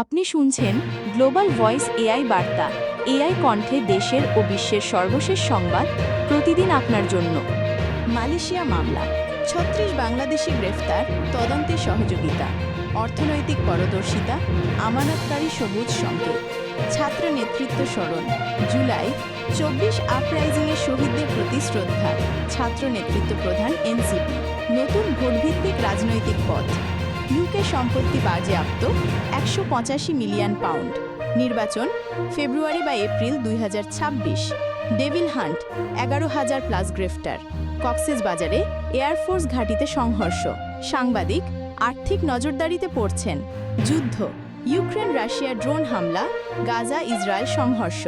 আপনি শুনছেন global voice AI বার্তা। এআই কণ্ঠে দেশের ও বিশ্বের সর্বশেষ সংবাদ প্রতিদিন আপনার জন্য। মালয়েশিয়া মামলা। ছত্রিশ বাংলাদেশি গ্রেফতার, তদন্তে সহযোগিতা। অর্থনৈতিক পারদর্শিতা, আমানতকারী সবুজ সংকেত। ছাত্র নেতৃত্ব স্মরণ। জুলাই, চব্বিশ আপরাইজিংয়ের শহীদদের প্রতি শ্রদ্ধা। ছাত্র নেতৃত্ব প্রধান এনসিপি। নতুন ভোটভিত্তিক রাজনৈতিক পথ। ইউকে সম্পত্তি বাজেয়াপ্ত একশো পঁচাশি মিলিয়ন পাউন্ড। নির্বাচন ফেব্রুয়ারি বা এপ্রিল দুই হাজার ছাব্বিশ। ডেভিল হান্ট, এগারো হাজার প্লাস গ্রেফতার। কক্সেস বাজারে এয়ারফোর্স ঘাঁটিতে সংঘর্ষ। সাংবাদিক, আর্থিক নজরদারিতে পড়ছেন। যুদ্ধ, ইউক্রেন রাশিয়া ড্রোন হামলা, গাজা ইসরায়েল সংঘর্ষ।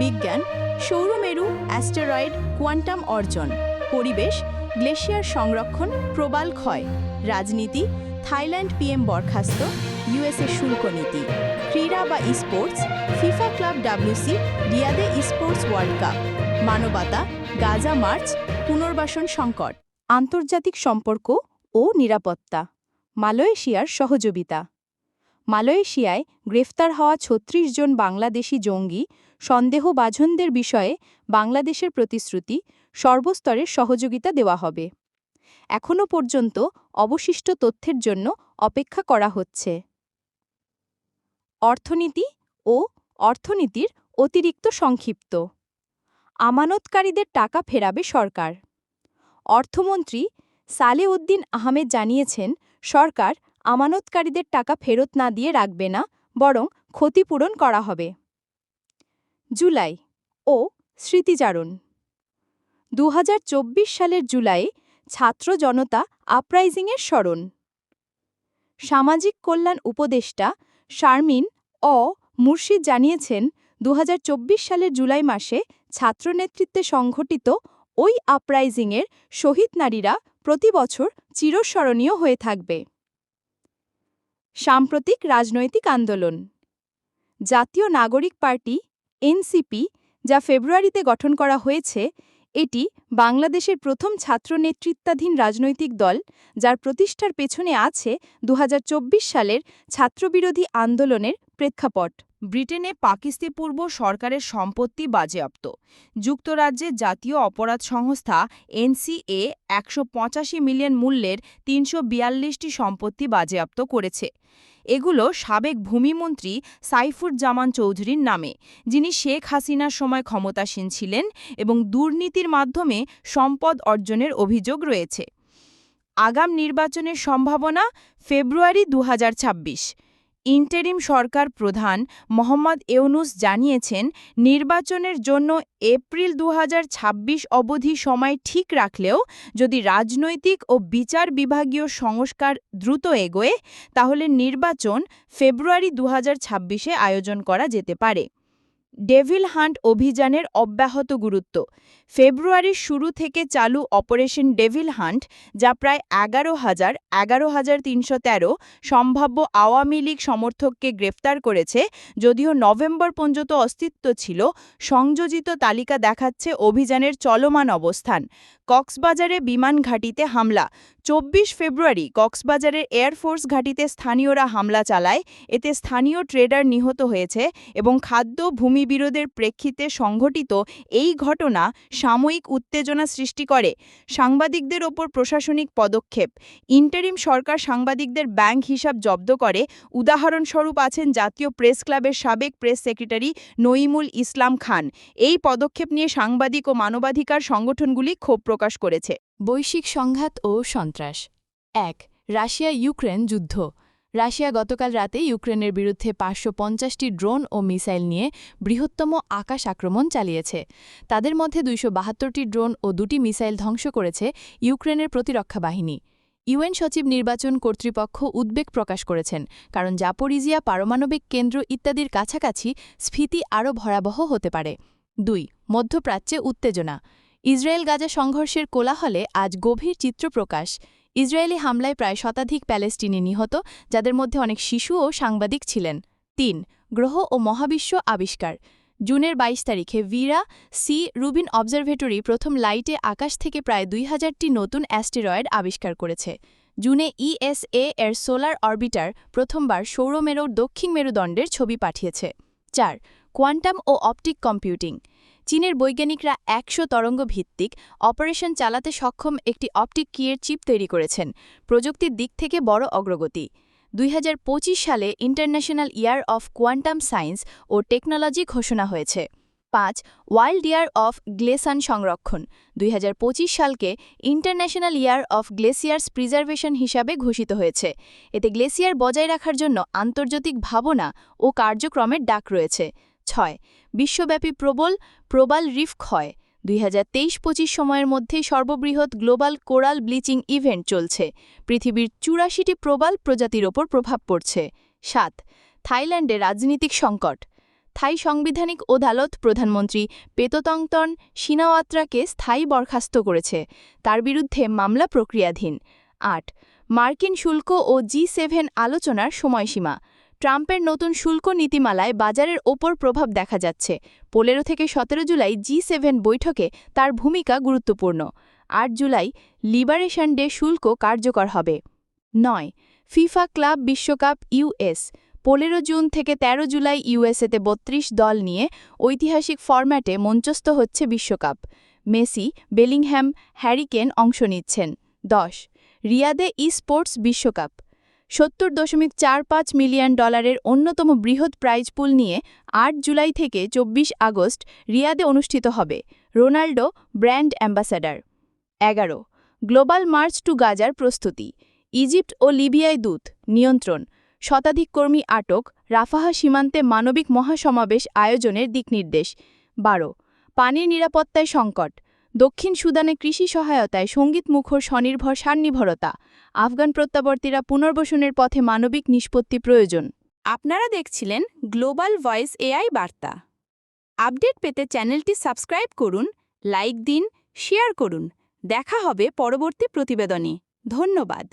বিজ্ঞান সৌরমেরু অ্যাস্টেরয়েড, কোয়ান্টাম অর্জন। পরিবেশ, গ্লেশিয়ার সংরক্ষণ, প্রবাল ক্ষয়। রাজনীতি থাইল্যান্ড পিএম বরখাস্ত ইউএসএ শুল্ক নীতি, ক্রীড়া বা স্পোর্টস ফিফা ক্লাব ডাব্লিউসি রিয়াদে স্পোর্টস ওয়ার্ল্ড কাপ মানবতা, গাজা মার্চ, পুনর্বাসন সংকট, আন্তর্জাতিক সম্পর্ক ও নিরাপত্তা, মালয়েশিয়ার সহযোগিতা। মালয়েশিয়ায় গ্রেফতার হওয়া ছত্রিশ জন বাংলাদেশি জঙ্গি সন্দেহভাজনদের বিষয়ে বাংলাদেশের প্রতিশ্রুতি সর্বস্তরের সহযোগিতা দেওয়া হবে। এখনও পর্যন্ত অবশিষ্ট তথ্যের জন্য অপেক্ষা করা হচ্ছে। অর্থনীতি ও অর্থনীতির অতিরিক্ত সংক্ষিপ্ত। আমানতকারীদের টাকা ফেরাবে সরকার। অর্থমন্ত্রী সালেউদ্দিন আহমেদ জানিয়েছেন, সরকার আমানতকারীদের টাকা ফেরত না দিয়ে রাখবে না, বরং ক্ষতিপূরণ করা হবে। জুলাই ও স্মৃতিচারণ। দু হাজার চব্বিশ সালের জুলাইয়ে ছাত্র জনতা আপরাইজিংয়ের স্মরণ। সামাজিক কল্যাণ উপদেষ্টা শারমিন অ মুর্শিদ জানিয়েছেন দু হাজার চব্বিশ সালের জুলাই মাসে ছাত্রনেতৃত্বে সংঘটিত ওই আপরাইজিংয়ের শহীদ নারীরা প্রতি বছর চিরস্মরণীয় হয়ে থাকবে। সাম্প্রতিক রাজনৈতিক আন্দোলন। জাতীয় নাগরিক পার্টি এনসিপি, যা ফেব্রুয়ারিতে গঠন করা হয়েছে এটি বাংলাদেশের প্রথম ছাত্র নেতৃত্বাধীন রাজনৈতিক দল, যার প্রতিষ্ঠার পেছনে আছে দু হাজার চব্বিশ সালের ছাত্রবিরোধী আন্দোলনের প্রেক্ষাপট। ব্রিটেনে পাকিস্তান পূর্ব সরকারের সম্পত্তি বাজেয়াপ্ত। যুক্তরাজ্যের জাতীয় অপরাধ সংস্থা এনসিএ একশো পঁচাশি মিলিয়ন মূল্যের তিনশো সম্পত্তি বাজেয়াপ্ত করেছে। এগুলো সাবেক ভূমিমন্ত্রী সাইফুর জামান চৌধুরীর নামে, যিনি শেখ হাসিনার সময় ক্ষমতাসীন ছিলেন এবং দুর্নীতির মাধ্যমে সম্পদ অর্জনের অভিযোগ রয়েছে। আগাম নির্বাচনের সম্ভাবনা ফেব্রুয়ারি দু হাজার ছাব্বিশ। ইন্টারিম সরকার প্রধান মোহাম্মদ ইউনুস জানিয়েছেন, নির্বাচনের জন্য এপ্রিল দু হাজার ছাব্বিশ অবধি সময় ঠিক রাখলেও যদি রাজনৈতিক ও বিচার বিভাগীয় সংস্কার দ্রুত এগোয়, তাহলে নির্বাচন ফেব্রুয়ারি দু আয়োজন করা যেতে পারে। ডেভিল হান্ট অভিযানের অব্যাহত গুরুত্ব। ফেব্রুয়ারির শুরু থেকে চালু অপারেশন ডেভিল হান্ট, যা প্রায় এগারো হাজার এগারো হাজার তিনশো তেরো সম্ভাব্য আওয়ামী লীগ সমর্থককে গ্রেফতার করেছে, যদিও নভেম্বর পর্যন্ত অস্তিত্ব ছিল, সংযোজিত তালিকা দেখাচ্ছে অভিযানের চলমান অবস্থান। কক্সবাজারে বিমান ঘাঁটিতে হামলা, চব্বিশ ফেব্রুয়ারি কক্সবাজারের এয়ারফোর্স ঘাঁটিতে স্থানীয়রা হামলা চালায়, এতে স্থানীয় ট্রেডার নিহত হয়েছে এবং খাদ্য ভূমিবিরোধের প্রেক্ষিতে সংঘটিত এই ঘটনা সাময়িক উত্তেজনা সৃষ্টি করে সাংবাদিকদের ওপর প্রশাসনিক পদক্ষেপ। ইন্টারিম সরকার সাংবাদিকদের ব্যাংক হিসাব জব্দ করে। উদাহরণস্বরূপ আছেন জাতীয় প্রেস ক্লাবের সাবেক প্রেস সেক্রেটারি নঈমুল ইসলাম খান। এই পদক্ষেপ নিয়ে সাংবাদিক ও মানবাধিকার সংগঠনগুলি ক্ষোভ প্রকাশ করেছে। বৈশ্বিক সংঘাত ও সন্ত্রাস। এক রাশিয়া ইউক্রেন যুদ্ধ। রাশিয়া গতকাল রাতে ইউক্রেনের বিরুদ্ধে পাঁচশো পঞ্চাশটি ড্রোন ও মিসাইল নিয়ে বৃহত্তম আকাশ আক্রমণ চালিয়েছে। তাদের মধ্যে দুইশো বাহাত্তরটি ড্রোন ও দুটি মিসাইল ধ্বংস করেছে ইউক্রেনের প্রতিরক্ষা বাহিনী। ইউএন সচিব নির্বাচন কর্তৃপক্ষ উদ্বেগ প্রকাশ করেছেন, কারণ জাপোরিজিয়া পারমাণবিক কেন্দ্র ইত্যাদির কাছাকাছি স্ফীতি আরও ভয়াবহ হতে পারে। দুই, মধ্যপ্রাচ্যে উত্তেজনা। ইসরায়েল গাজা সংঘর্ষের কোলাহলে আজ গভীর চিত্রপ্রকাশ। ইসরায়েলি হামলায় প্রায় শতাধিক প্যালেস্টিনি নিহত, যাদের মধ্যে অনেক শিশু ও সাংবাদিক ছিলেন। তিন, গ্রহ ও মহাবিশ্ব আবিষ্কার। জুনের ২২ তারিখে ভিরা সি রুবিন অবজারভেটরি প্রথম লাইটে আকাশ থেকে প্রায় দুই হাজারটি নতুন অ্যাস্টেরয়েড আবিষ্কার করেছে। জুনে ইএসএ এর সোলার অরবিটার প্রথমবার সৌর মেরুর দক্ষিণ মেরুদণ্ডের ছবি পাঠিয়েছে। চার, কোয়ান্টাম ও অপটিক কম্পিউটিং। চীনের বৈজ্ঞানিকরা একশো তরঙ্গ ভিত্তিক অপারেশন চালাতে সক্ষম একটি অপটিক কিয়ের চিপ তৈরি করেছেন, প্রযুক্তির দিক থেকে বড় অগ্রগতি। দুই হাজার পঁচিশ সালে international year of quantum science O technology ঘোষণা হয়েছে। পাঁচ, ওয়াইল্ড ইয়ার অফ গ্লেসান সংরক্ষণ। দুই হাজার পঁচিশ সালকে international year of glaciers preservation হিসাবে ঘোষিত হয়েছে। এতে গ্লেসিয়ার বজায় রাখার জন্য আন্তর্জাতিক ভাবনা ও কার্যক্রমের ডাক রয়েছে। ছয় বিশ্বব্যাপী প্রবল, প্রবাল রিফ ক্ষয় দুই হাজার সময়ের মধ্যেই সর্ববৃহৎ গ্লোবাল কোরাল ব্লিচিং ইভেন্ট চলছে। পৃথিবীর চুরাশিটি প্রবাল প্রজাতির ওপর প্রভাব পড়ছে। সাত, থাইল্যান্ডে রাজনীতিক সংকট। থাই সাংবিধানিক আদালত প্রধানমন্ত্রী পেততংতন সিনাওয়াত্রাকে স্থায়ী বরখাস্ত করেছে। তার বিরুদ্ধে মামলা প্রক্রিয়াধীন। আট, মার্কিন শুল্ক ও জি সেভেন আলোচনার সময়সীমা। ট্রাম্পের নতুন শুল্ক নীতিমালায় বাজারের ওপর প্রভাব দেখা যাচ্ছে। পনেরো থেকে সতেরো জুলাই জি সেভেন বৈঠকে তার ভূমিকা গুরুত্বপূর্ণ। আট জুলাই লিবারেশন ডে শুল্ক কার্যকর হবে। নয়, ফিফা ক্লাব বিশ্বকাপ ইউএস পনেরো জুন থেকে ১৩ জুলাই ইউএসএতে বত্রিশ দল নিয়ে ঐতিহাসিক ফরম্যাটে মঞ্চস্থ হচ্ছে বিশ্বকাপ। মেসি বেলিংহ্যাম হ্যারিকেন অংশ নিচ্ছেন। দশ, রিয়াদে ই স্পোর্টস বিশ্বকাপ। সত্তর দশমিক চার পাঁচ মিলিয়ন ডলারের অন্যতম বৃহৎ প্রাইজ পুল নিয়ে আট জুলাই থেকে চব্বিশ আগস্ট রিয়াদে অনুষ্ঠিত হবে, রোনাল্ডো ব্র্যান্ড অ্যাম্বাসাডার। এগারো, গ্লোবাল মার্চ টু গাজার প্রস্তুতি। ইজিপ্ট ও লিবিয়ায় দূত, নিয়ন্ত্রণ। শতাধিক কর্মী আটক, রাফাহা সীমান্তে মানবিক মহাসমাবেশ আয়োজনের দিকনির্দেশ বারো, পানির নিরাপত্তায় সংকট। দক্ষিণ সুদানে কৃষি সহায়তায় সংগীত মুখর স্বনির্ভর সান্নিভরতা। আফগান প্রত্যাবর্তীরা পুনর্বসনের পথে মানবিক নিষ্পত্তি প্রয়োজন। আপনারা দেখছিলেন গ্লোবাল ভয়েস এআই বার্তা। আপডেট পেতে চ্যানেলটি সাবস্ক্রাইব করুন, লাইক দিন, শেয়ার করুন। দেখা হবে পরবর্তী প্রতিবেদনে। ধন্যবাদ।